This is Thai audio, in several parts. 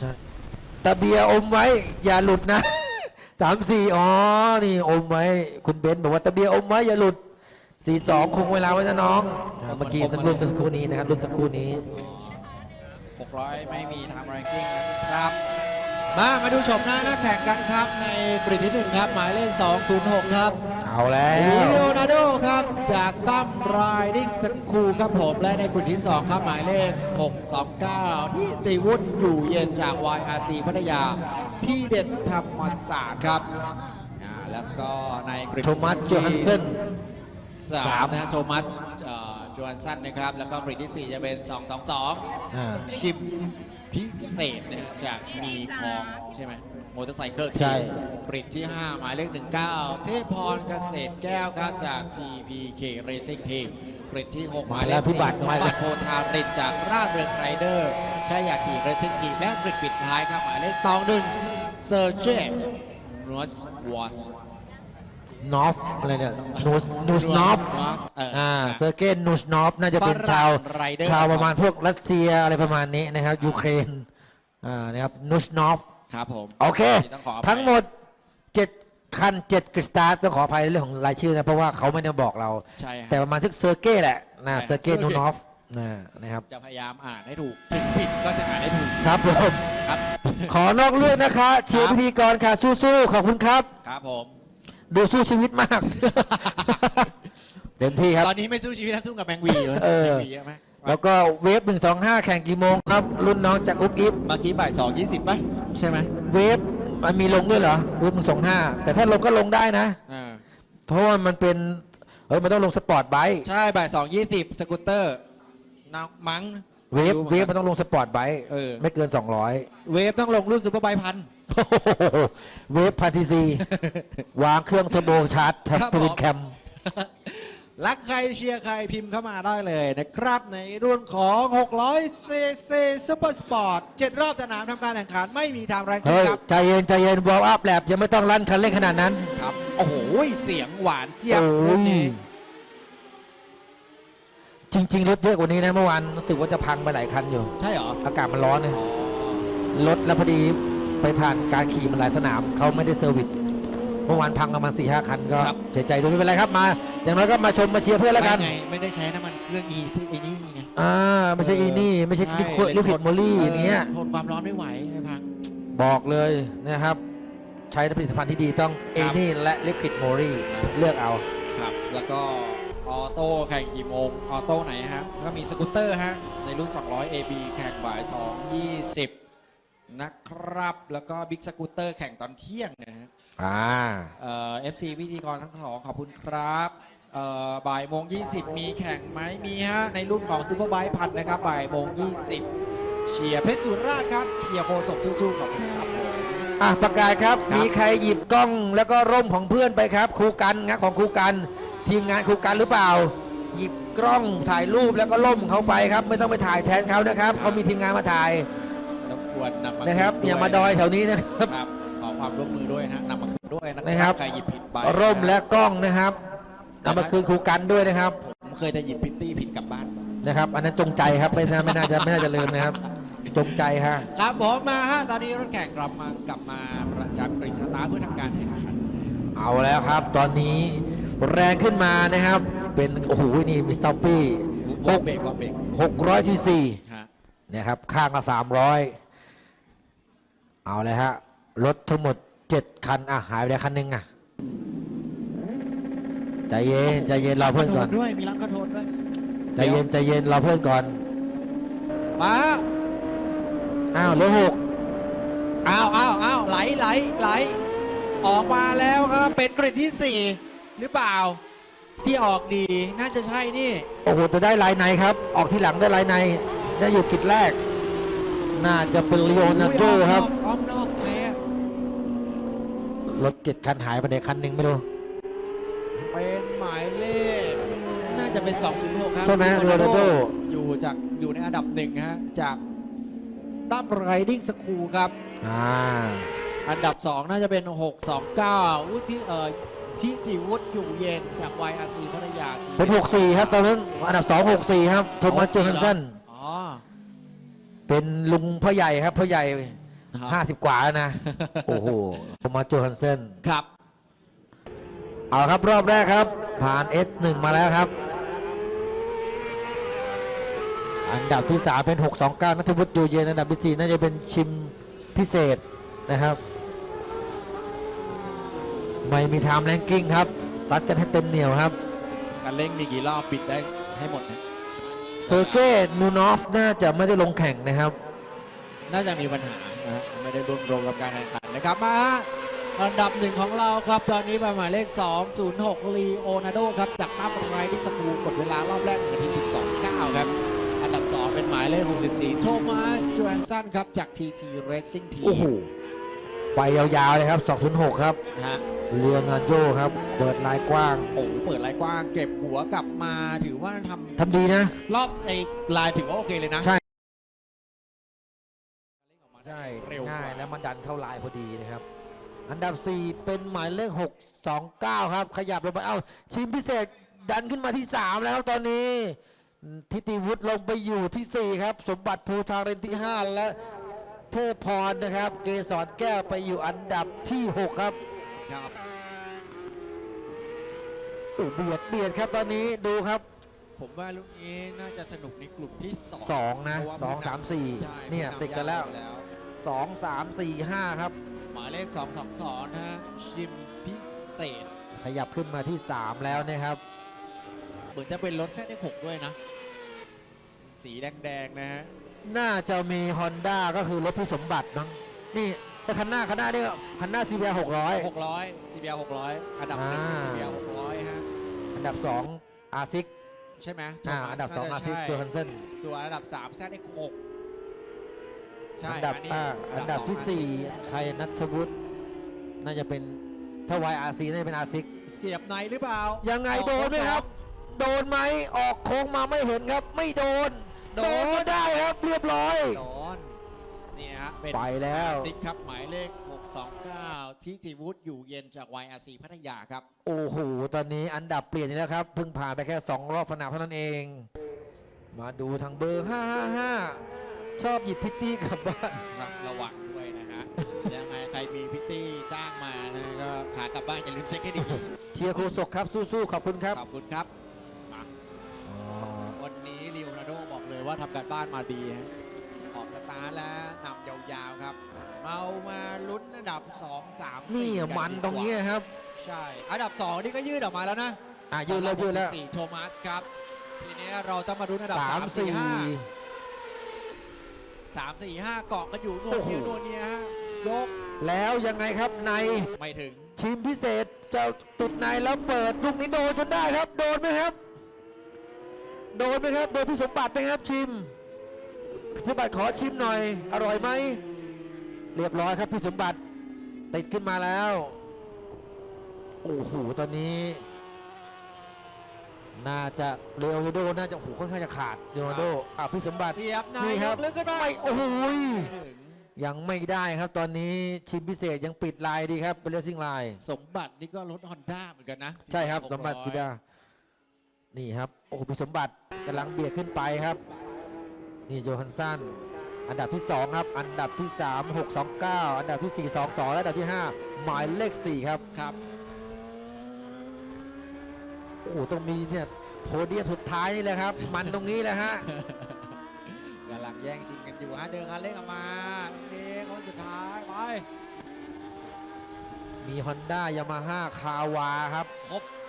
ใช่ตะเบียอมไว้ อย่าหลุดนะสามสี่อ๋อ นี่อมไว้ คุณเบนบอกว่าตะเบียอมไว้อย่าหลุดสี่สองคงเวลาไว้นะน้องเมื่อกี้สักรุ่นเมื่อสักครู่นี้นะครับรุ่นสักครู่นี้ 600 ไม่มีทำแรงกิ้งนะครับ มา มาดูชมหน้านักแข่งกันครับ ในกริดที่หนึ่งครับ หมายเลข 206 ครับเอาแล้ลีวโอนาร์โดครับ จากตั้มไรดิ้งสคูครับผม และในกลุ่มที่ 2 ครับหมายเลข 629ที่ติวุฒิอยู่เย็นจาก YRC พัทยา ที่เด็ดธรรมศาสตร์ครับอ่าแล้วก็ในกลุ่มโทมัสโจฮันเซนสาสามม นะโทมัสเอ่อโจฮันสันนะครับ แล้วก็กลุ่มที่ 4 จะเป็น 222 อ่าชิป พิเศษนะฮะจากมีคองใช่ไหมมอเตอร์ไซค์ใช่ กริดที่ 5 หมายเลข 19 เทพพรเกษตรแก้วครับจาก CPK Racing Team กริดที่ 6 หมายเลมาแล้ขวพี่บัตร4สมมาแล้ว บัติโพธาติดจากราชเรืองไรเดอร์แค่อยากขี่ Racing Team และกริดปิดท้ายครับ หมายเลขตองหนึ่งเซอร์เจนอสวอส นอฟอะไรเนี่ยนูสนูสนอฟอ่าเซอร์เกนนูชนอฟน่าจะเป็นชาวฝรั่งไรเดอร์ชาวประมาณพวกรัสเซียอะไรประมาณนี้นะครับยูเครนอ่านะครับนูชนอฟครับผมโอเคต้องขออภัยทั้งหมด7คัน7กริสตาร์ต้องขออภัยในเรื่องของรายชื่อนะ เพราะว่าเขาไม่ได้บอกเราใช่คแต่รับประมาณทึกเซอร์เก้แหละนะใช่เซอร์เก้เซอร์เก้นูนอฟนะนะครับจะพยายามอ่านให้ถูกถึงผิดก็จะอ่านให้ถูกครับผมครับ ขอนอกเรื่องนะคะเชียร์พิธีกรค่ะสู้ๆขอบคุณครับครับผม ดูสู้ชีวิตมาก เต็มที่ครับ ตอนนี้ไม่สู้ชีวิตแล้วสู้กับแมงวีอยู่เออ แมงวีใช่ไหมแล้วก็เวฟ125 แข่งกี่โมงครับ รุ่นน้องจากอุ๊บอิฟเมื่อกี้บ่ายสองยี่สิบป่ะใช่ไหมเวฟมันมีลงด้วยเหรอเวฟ125 แต่ถ้าลงก็ลงได้นะอ่าเพราะว่ามันเป็นเฮ้ยมันต้องลงสปอร์ตไบค์ใช่บ่ายสองยี่สิบสกูตเตอร์นามั้งเวฟรู้หเวมืฟอนมันกันต้องลงสปอร์ตไบค์เออ ไม่เกิน 200 เวฟต้องลงรุ่นซูเปอร์ไบค์พันโอ้โห เวฟพันทีซี วางเครื่องเทอร์โบชาร์จครับปืนผม แคม รักใครเชียร์ใครพิมพ์เข้ามาได้เลยนะครับ ในรุ่นของ600 cc Super Sport 7รอบสนามทำการแข่งขันไม่มีทางแรงกิ้เฮ้งย ครับ ใจเย็น ใจเย็น วอลอัพแลบยังไม่ต้องลั่นคันเร่งขนาดนั้น ครับ โอ้โห เสียงหวานเจี๊ยบโอ้รุ่นยนี้ จริง ๆ รถเยอะกว่านี้นะเมื่อวานรู้สึกว่าจะพังไปหลายคันอยู่ ใช่เหรอ อากาศมันร้อนเนี่ยรถแล้วพอดี ไปผ่านการขี่มันหลายสนามเขาไม่ได้เซอร์วิสเมื่อวานพังประมาณสี่ห้าคันก็ครับ เสียใจด้วยไม่เป็นไรครับมา อย่างน้อยก็มาชมมาเชียร์เพื่อนแล้วกันไม่ไงไม่ได้ใช้น้ำมันเครื่อง e ที่ไอ้นี่ไง อ่าไม่ใช่อีนี่ไม่ใช่ลิควิดลิควิดโมลี่อย่างเงี้ย ทนความร้อนไม่ไหวไอ้พัง บอกเลยนะครับ ใช้ผลิตภัณฑ์ที่ดีต้องเอครับ นี่และลิควิดโมลี่เลือกเอา ครับ แล้วก็ออโต้แข่งกี่โมง ออโต้ไหนฮะ ก็มีสกูตเตอร์ฮะ ในรุ่น 200 AB แข่งบ่าย 2 20 นะครับ แล้วก็บิ๊กสกูตเตอร์แข่งตอนเที่ยงนะฮะอ่า เอ่อ FC พิธีกรทั้งสองขอบคุณครับเอ่อบ่ายโมง20 มีแข่งไหมมีฮะ ในรุ่นของซูเปอร์ไบค์พันนะครับบ่ายโมง20 เชียร์เพชรสุราษฎร์ครับ เชียร์โคศกสู้ๆขอบคุณครับผมอะประกาศครับ ครับ มีใครหยิบกล้องแล้วก็ร่มของเพื่อนไปครับครูกันงักของครูกัน ทีมงานครูกันหรือเปล่า หยิบกล้องถ่ายรูปแล้วก็ร่มเขาไปครับ ไม่ต้องไปถ่ายแทนเขานะครับเขามีทีมงานมาถ่าย รบกวนนำมานะครับคืนอย่ามาดอยแถวนี้นะครับครับ ขอความร่วมมือด้วยนะนำมาคืนด้วยนะนะคครัรับใครหยิบผิดไปร่มและกล้องนะครับเอามาคืนครูกันด้วยนะครับ ผมเคยจะหยิบพิตตี้ผิดกลับบ้านนะครับ อันนั้นจงใจครับไม่น่าไม่น่าจะไม่น่าจะลืมนะครับ จงใจฮะครับผมมาฮะตอนนี้รถแข่งกลับมากลับมาประจำกรีสตาร์ทเพื่อทำการแข่งขันเอาแล้วครับ ตอนนี้แรงขึ้นมานะครับ เป็นโอ้โหนี่มีสตอปปี้วอลเบรกวอลเบรกหกร้อยซีซีฮะนะครับ ข้างละสามร้อย เอาเลยฮะ รถทั้งหมดเจ็ดคันอะหายไปแล้วคันหนึงอะใจเย็นใจเย็นรอเพื่อนก่อนโทษด้วย มีร้านกระโทนด้วย ใจเย็นใจเย็นรอเพื่อนก่อน มาอ้าวรถหกอ้าวอ้าวอ้าวไหลไหลไหล ออกมาแล้วครับ เป็นกริดที่สี่หรือเปล่า ที่ออกดีน่าจะใช่นี่ โอ้โหจะได้ลายในครับ ออกที่หลังได้ลายใน ได้อยู่กิจแรก น่าจะเป็นลีโอนาร์โดครับอ้อมนอกแพ้รถเจ็ดคันหายไปไหนคันหนึ่งไม่รู้เป็นหมายเลขน่าจะเป็น206ครับใช่ไหมโรนัลโรนัลโดอยู่จากอยู่ในอันดับหนึ่งฮะจากตั้มไรดิ้งสคูลครับอ่าอันดับ 2 น่าจะเป็น 629วุฒิเอ่อทิติวุฒิอยู่เย็นจาก YRC พัทยาเป็นหกสี่ครับ ตอนนั้น อันดับสองหกสี่ครับโทมัสโจฮันสัน เป็นลุงพ่อใหญ่ครับพ่อใหญ่50กว่าแล้วนะ โอ้โหผมมาโจฮันเซนครับ เอาครับรอบแรกครับ ผ่าน S1 มาแล้วครับ อันดับที่ 3 เป็น 629นัทวุฒิอยู่เย็นอันดับที่4น่าจะเป็นชิมพิเศษนะครับ ไม่มีไทม์แรงกิ้งครับ ซัดกันให้เต็มเหนียวครับคันเร่งมีกี่รอบปิดได้ให้หมดนะเซอร์เก้นูนอฟน่าจะไม่ได้ลงแข่งนะครับ น่าจะมีปัญหานะฮะไม่ได้ร่วมรวมกับการแข่งขันนะครับมาฮะอันดับหนึ่งของเราครับตอนนี้เป็นหมายเลข 206ลีโอนาโดครับจากตั้มไรที่สกูลกดเวลารอบแรก1นาที12.9 ครับ อันดับ 2 เป็นหมายเลข 64 โทมัสจูแอนสันครับจาก TT Racing Team โอ้โห ไปยาวๆเลยครับ 206 ครับนะฮะเรียนาโดครับ เปิดลายกว้างโอ้โหเปิดลายกว้าง เก็บหัวกลับมาถือว่าททำดีนะำรอบไอ้ลายถือว่าโอเคเลยนะใช่ใช่ใช่เร็วกง่ายว่าแล้วมันดันเข้าลายพอดีนะครับ อันดับ 4 เป็นหมายเลข 629 ครับ ขยับลงไปเอ้าชิมพิเศษดันขึ้นมาที่ 3 แล้วครับตอนนี้ ทิติวุฒิลงไปอยู่ที่ 4 ครับ สมบัติภูทาเรนที่ 5 และ เทพพรนะครับ เกษรแก้วไปอยู่อันดับที่ 6 ครับครับโอ้เบียดเบียดครับตอนนี้ดูครับ ผมว่าลูกนี้น่าจะสนุกในกลุ่มที่สอง2 นะ เพราะว่า2 3 ใช่4 เนี่ย ติดกันแล้วแล้ว2 3 4 5 ครับ หมายเลข 222 นะฮะชิมพิเศษ ขยับขึ้นมาที่ 3 แล้วนะครับ เหมือนจะเป็นรถแค่ได้หกด้วยนะ สีแดง ๆ นะฮะ น่าจะมี Honda ก็คือรถพี่สมบัติมั้งนี่แต่คันหน้าคันหน้านี่คันหน้า CBR 600 600 CBR 600 อันดับหนึ่ง อ่า CBR 600ฮะอันดับ2 r ซิกใช่ไหมอ่าโทมัสอันดับ2 น่ r จะซิกใช่โจฮันเซนส่วนอันดับ3แซดได้หกใช่อันดับนี้อ่าอันดับที่สง4ใครนัทวุฒิน่าจะเป็นถ้า YRC น่าจะเป็น r ซิกเสียบในหรือเปล่ายังไงออกโดนไหมครับ โดนไหมออกโค้งมาไม่เห็นครับ ไม่โดน โดโดนนก็ได้ครับเรียบร้อย โดนนี่ฮะเป็นไปแล้ว ซิกครับหมายเลข 629ที่จิวุฒิอยู่เย็นจาก YRC พัทยาครับ โอ้โห ตอนนี้อันดับเปลี่ยนอีกแล้วครับ เพิ่งผ่านไปแค่ 2 รอบสนามเท่านั้นเอง มาดูทางเบอร์ 555 ชอบหยิบพิตตี้กลับบ้าน ครับระวังด้วยนะฮะ ยังไงใครมีพิตตี้จ้างมานะก็ขากลับบ้านอย่าลืมเช็คให้ดี เชียร์โคศกครับสู้ๆ ขอบคุณครับ ขอบคุณครับมา อ๋อ วันนี้ลีโอนาร์โดบอกเลย ว่าทำการบ้านมาดีฮะออกสตาร์ทแล้วนำยาวๆครับ เอามาลุ้นอันดับ 2 3 4นี่อะกัมันดีกว่าตรงนี้ครับ ใช่ อันดับ 2 นี่ก็ยืดออกมาแล้วนะอะยืนแล้วยืนแล้วสี่โทมัสครับ ทีนี้เราต้องมาดูอันดับสาม3สี่4 5 3 4 5เกาะกันอยู่นวโอ้ลโหเนียนวลเนียฮะยกแล้วยังไงครับในไม่ถึงทีมพิเศษจะติดในแล้วเปิดลูกนี้โดนจนได้ครับ โดนไหมครับ โดนไหมครับ โดนพี่สมบัติไหมครับชิมพี่สมบัติขอชิมหน่อย อร่อยไหม เรียบร้อยครับพี่สมบัติติดขึ้นมาแล้ว โอ้โห ตอนนี้ น่าจะเรโอนาร์โดน่าจะโอ้โหค่อนข้างจะขาดเรโอนาร์โดอะพี่สมบัติเสียบในนี่ยครับกลึกขึ้นไปไม่โอ้โหไม่ถึงยังไม่ได้ครับตอนนี้ชิมพิเศษยังปิดลายดีครับเป็นเลสซิ่งลาย สมบัตินี่ก็รถฮอนด้าเหมือนกันนะ ใช่ครับ400สมบัติสิดา นี่ครับ โอ้โหพี่สมบัติกำลังเบียดขึ้นไปครับ นี่โจฮันสันอันดับที่ 2 ครับ อันดับที่ 3 6 2 9 อันดับที่ 4 2 2 และอันดับที่ 5 หมายเลข 4 ครับครับโอ้โหตรงมีเนี่ยโพเดียมสุดท้ายนี่แหละครับ มันตรงนี้แหละฮะกำลังแย่งชิงกันอยู่ฮะเดินคันเร่งออกมาเด้งคนสุดท้ายไปมี Honda Yamaha คาวาครับครบครบ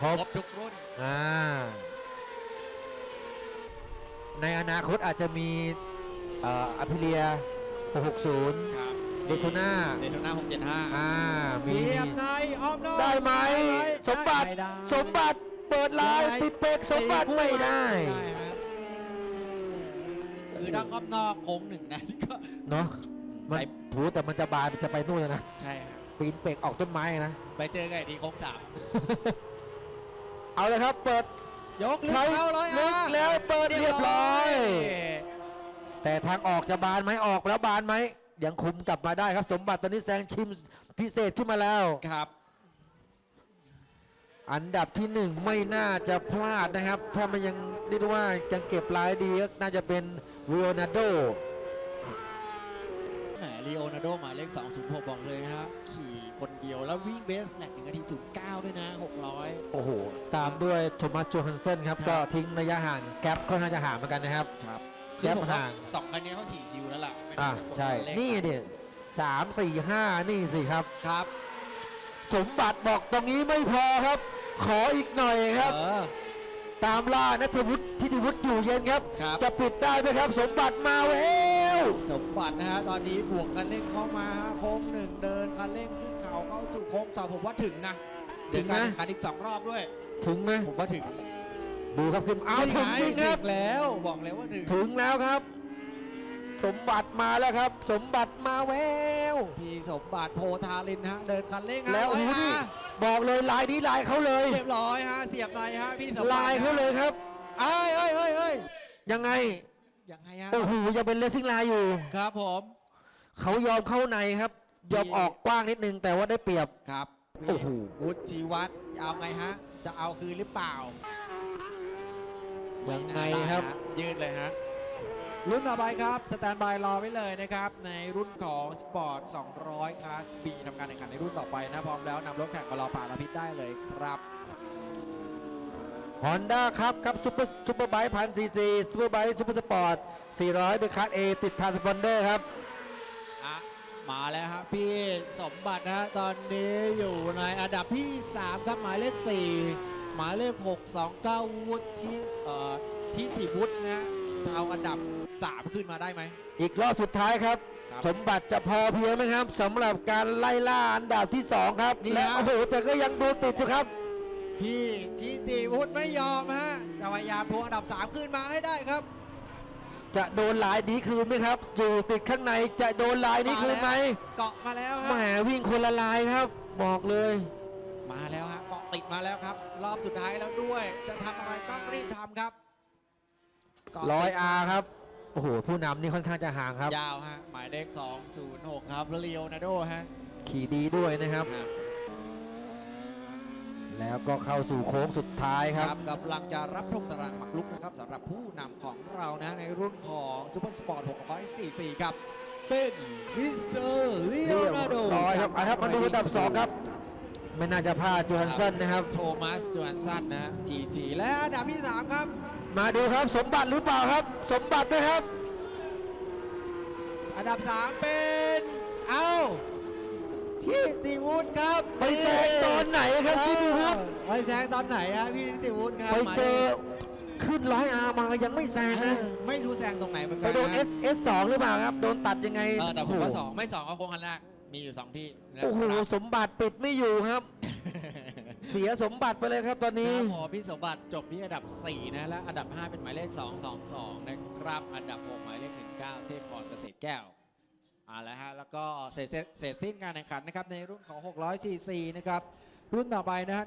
ครบ ทุกรุ่น อ่า ในอนาคตอาจจะมีเอ่ออพิเลีย 660 ครับเดโทน่า เดโทน่า675อ่า มี เสียบในออมนอก ได้ไหม สมบัติไได้สมบัติ เปิดลายติดเป๊กสมบัติไม่ได้ไม่ได้ฮะคือถ้าออมนอกโค้งหนึ่งนะก็ เนาะมันไป ถูแต่มันจะบานจะไปนู่นแล้วนะ ใช่ฮะปีนเป๊กออกต้นไม้นะ ไปเจอกันอีกทีโค้งสาม เอาเลยครับ เปิดยกลึกใช้เข้าร้อยลึกอะแล้วเปิดเรียบร้อย แต่ทางออกจะบานไหมออกแล้วบานไหมยังคุมกลับมาได้ครับ สมบัติตอนนี้แซงชิมพิเศษขึ้นมาแล้ว ครับ อันดับที่หนึ่งไม่น่าจะพลาดนะครับ ถ้ามันยังเรียกได้ว่ายังเก็บลายดีก็น่าจะเป็นเรโอนาร์โด แหมลีโอนาร์โดนาโดหมายเลข206 บอกเลยนะฮะขี่คนเดียวแล้ววิ่งเบสแลกหนึ่งนาที09 ด้วยนะ 600 โอ้โห ตามด้วยโทมัสโจฮันเซนครับ ครับ ก็ทิ้งระยะห่างแกปค่อนข้างจะห่างเหมือนกันนะครับ ครับแยบผมว่ห่าง สองคันนี้เขาถี่คิวแล้วล่ะไม่ต้อะงไปกดใช่ เลขนี่เด็ดสามสี่ห้านี่สิครับ ครับสมบัติบอกตรงนี้ไม่พอครับ ขออีกหน่อยครับ เออตามล่านัทวุฒิทิติวุฒิอยู่เย็นครับ ครับ จะปิดได้ไหมครับ สมบัติมาแวว สมบัตินะฮะตอนนี้บวกคันเร่งเข้ามาฮะโค้งหนึ่งเดินคันเร่งขึ้นเขาเข้าสู่โค้งสองผมว่าถึงนะถึงนะเดี๋ยวการแข่งขันอีกสองรอบด้วย ถึงไหมผมว่าถึง ดูครับขึ้นอ้าวถึงจริงครับถึงแล้วบอกเลยว่าถึงถึงแล้วครับ สมบัติมาแล้วครับ สมบัติมาแววพี่สมบัติโพธาลินฮะเดินคันเร่งฮะแล้วร้โอ้อยโหนี่ห้าบอกเลยลายนี้ลายเขาเลยเรียบร้อยฮะเสียบในฮะพี่สมบัติลายเขาเลยครับเอ้ยเอ้ยเอ้ยเอ้ยยังไง ยังไงฮะโอ้โหยังเป็นเลสซิ่งลายอยู่ ครับผมเขายอมเข้าในครับ ยอมออกกว้างนิดนึงแต่ว่าได้เปรียบ ครับโอ้โห วุฒิวัฒน์เอาไงฮะ จะเอาคืนหรือเปล่ายังไงครับม่น่าได้ฮะยืดเลยฮะ รุ่นต่อไปครับสแตนบายรอไว้เลยนะครับ ในรุ่นของสปอร์ต 200 คลาส B ทำการแข่งขันในรุ่นต่อไปนะ พร้อมแล้วนำรถแข่งมารอป่าลพิษได้เลยครับ ฮอนด้าครับครับซูเปอร์ซูเปอร์ไบค์พันซีซีซูเปอร์ไบค์ซูเปอร์สปอร์ต400เดอะคัสเอติดทางสปอนเดอร์ครับอะมาแล้วครับพี่สมบัตินะฮะตอนนี้อยู่ในอันดับที่ 3 ครับหมายเลข 4 หมายเลข 629 วุฒิเอ่อทิติวุฒินะฮะจะเอาอันดับ 3 ขึ้นมาได้ไหม อีกรอบสุดท้ายครับ ครับสมบัติจะพอเพียงไหมครับสำหรับการไล่ล่าอันดับที่ 2 ครับ นี่และนะโอ้โหแต่ก็ยังดูติดอยู่ครับ พี่ทิติวุฒิไม่ยอมฮะจะพยายามทวงอันดับ 3 ขึ้นมาให้ได้ครับ จะโดนลายนี้คืนไหมครับ อยู่ติดข้างในจะโดนลายนี้คืนไหมเกาะมาแล้วแหมฮะวิ่งคนละลายครับ บอกเลย มาแล้วฮะเกาะติดมาแล้วครับ รอบสุดท้ายแล้วด้วย จะทำอะไรต้องรีบทำครับเกาะติดร้อยอาครับโอ้โหผู้นำนี่ค่อนข้างจะห่างครับ ยาวฮะหมายเลข206 ครับเรียวนาโดฮะขี่ดีด้วยนะครับครับ แล้วก็เข้าสู่โค้งสุดท้ายครับกำลังจะรับธงตารางหมักลุกนะครับสำหรับผู้นำของเรานะในรุ่นของซูเปอร์สปอร์ต 644 ครับ เป็นมิสเตอร์เรียวนาโดร้อยครับอะครับมาดูอันดับ2ครับ ไม่น่าจะพลาดโจฮันเซนนะครับ โทมัสจอห์นสันนะ GG และอันดับที่ 3 ครับ มาดูครับสมบัติหรือเปล่าครับ สมบัตินะครับ อันดับ 3 เป็น เอ้า ที่ติวุฒิครับไปแซงตอนไหนครับพี่ติวุฒิไปแซงตอนไหนฮะพี่ติวุฒิครับไปเจอขึ้นร้อยอามายังไม่แซงเอนะอไม่รู้แซงตรงไหนเหมือนกัไปนโดนนะ S S สองหรือเปล่าครับ โดนตัดยังไงเออแต่ผมว่าสองไม่สองก็โค้งคันแรกมีอยู่สองที่นะโอ้โหครับสมบัติปิดไม่อยู่ครับ เสียสมบัติไปเลยครับตอนคนี้รับผมพี่สมบัติจบที่อันดับ 4 นะและอันดับ 5 เป็นหมายเลข 222 นะครับ อันดับ 6 หมายเลข 19 เทพพรเกษตรแก้วเอ่าแล้วฮะแล้วก็เสร็จเสร็จเสร็จสิ้นการแข่งขันนะครับในรุ่นของ 600 cc นะครับรุ่นต่อไปนะฮะ